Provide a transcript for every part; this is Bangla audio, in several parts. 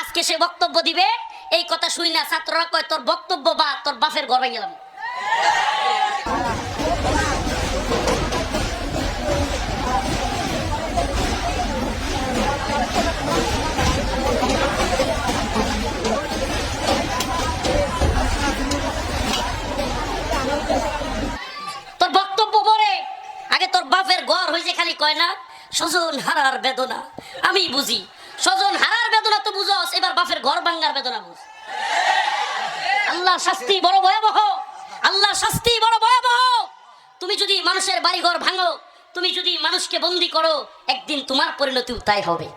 আজকে সে বক্তব্য দিবে, এই কথা শুই না, ছাত্ররা কয়, তোর বক্তব্য বা তোর বাপের ঘর ভেঙে ঘর কয় না, স্বজন হারার বেদনা। আমি বুঝি, স্বজন হারার বেদনা তো বুঝস, এবার বাপের ঘর ভাঙ্গার বেদনা বুঝ। আল্লাহ শাস্তি বড় ভয়াবহ আল্লাহ শাস্তি বড় ভয়াবহ। তুমি যদি মানুষের বাড়ি ঘর ভাঙো, তুমি যদি মানুষকে বন্দি করো, একদিন তোমার পরিণতিও তাই হবে।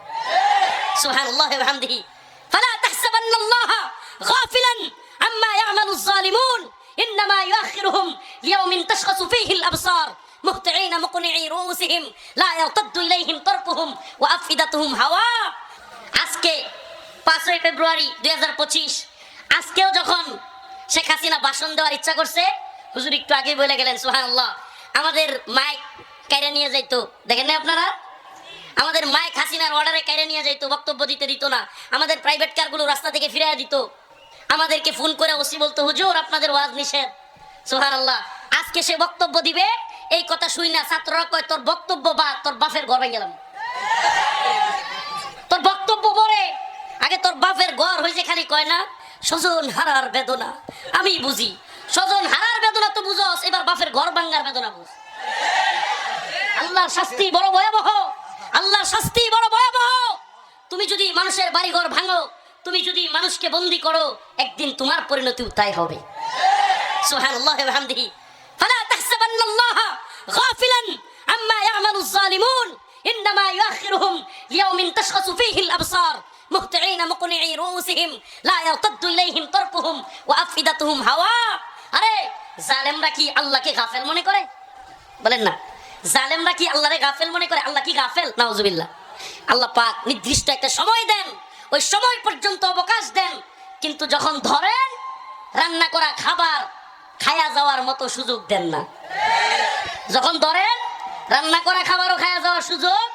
সুবহানাল্লাহ ওয়া বিহামদিহি। ফালা তাহসাবান্নাল্লাহ গাফিলান আম্মা ইয়ামালুজ জালিমুন, ইন্নামা ইউআখিরুহুম লিয়াউমিন তাশখাসু ফীহি আল-আবসার মুহতিঈন মুকনিঈ রুউসিহিম লা ইয়ারতাদ্দু ইলাইহিম তারকুহুম ওয়া আফইদাতুহুম হাওয়া আজকে পাঁচই ফেব্রুয়ারি দুই হাজার পঁচিশ, আজকেও যখন শেখ হাসিনা ভাষণ দেওয়ার ইচ্ছা করছে, হুজুর একটু আগে বলে গেলেন সুহানাল্লাহ আমাদের মাইক কাইরে নিয়ে যাইতো। দেখেন না আপনারা? আমাদের মাইক হাসিনার অর্ডারে কাইরে নিয়ে যাইতো, বক্তব্য দিতে দিত না। আমাদের প্রাইভেট কারগুলো রাস্তা থেকে ফিরিয়ে দিত। আমাদেরকে ফোন করে ওসি বলতো, হুজুর, আপনাদের ওয়াজ নিষেধ। সোহান আল্লাহ আজকে সে বক্তব্য দিবে এই কথা শুই না, ছাত্ররা কয়, তোর বক্তব্য বা, তোর বাপের ঘর গেলাম তোর বক্তব্য পরে আগে তোর বাপের ঘর হয়েছে খালি কয় না স্বজন হারার বেদনা। আমি বুঝি স্বজন হারার বেদনা তো বুঝস, এবার বাপের ঘর ভাঙ্গার বেদনা বুঝ। আল্লাহর শাস্তি বড় ভয়াবহ, আল্লাহর শাস্তি বড় ভয়াবহ। তুমি যদি মানুষের বাড়ি ঘর ভাঙো, তুমি যদি মানুষকে বন্দি করো, একদিন তোমার পরিণতিও তাই হবে। সুবহানাল্লাহ ওয়া বিহামদিহি। ফালা তাহসাবান্নাল্লাহ গাফিলান আম্মা ইয়ামালুজ জালিমুন ইউআখিরুহুম লিয়াউমিন তাশখাসু ফীহি আল-আবসার মুহতিঈন মুকনিঈ রুউসিহিম লা ইয়ারতাদ্দু ইলাইহিম তারকুহুম ওয়া আফইদাতুহুম হাওয়া আরে, জালেমরা কি আল্লাহকে গাফেল মনে করে? বলেন না। জালেমরা কি আল্লাহরে গাফেল মনে করে? আল্লাহ কি গাফেল? নাউজুবিল্লাহ। আল্লাহ পাক নির্দিষ্ট একটা সময় দেন, ওই সময় পর্যন্ত অবকাশ দেন, কিন্তু যখন ধরেন, রান্না করা খাবার খায়া যাওয়ার মতো সুযোগ দেন না। যখন ধরেন, রান্না করা খাবারও খায়া যাওয়ার সুযোগ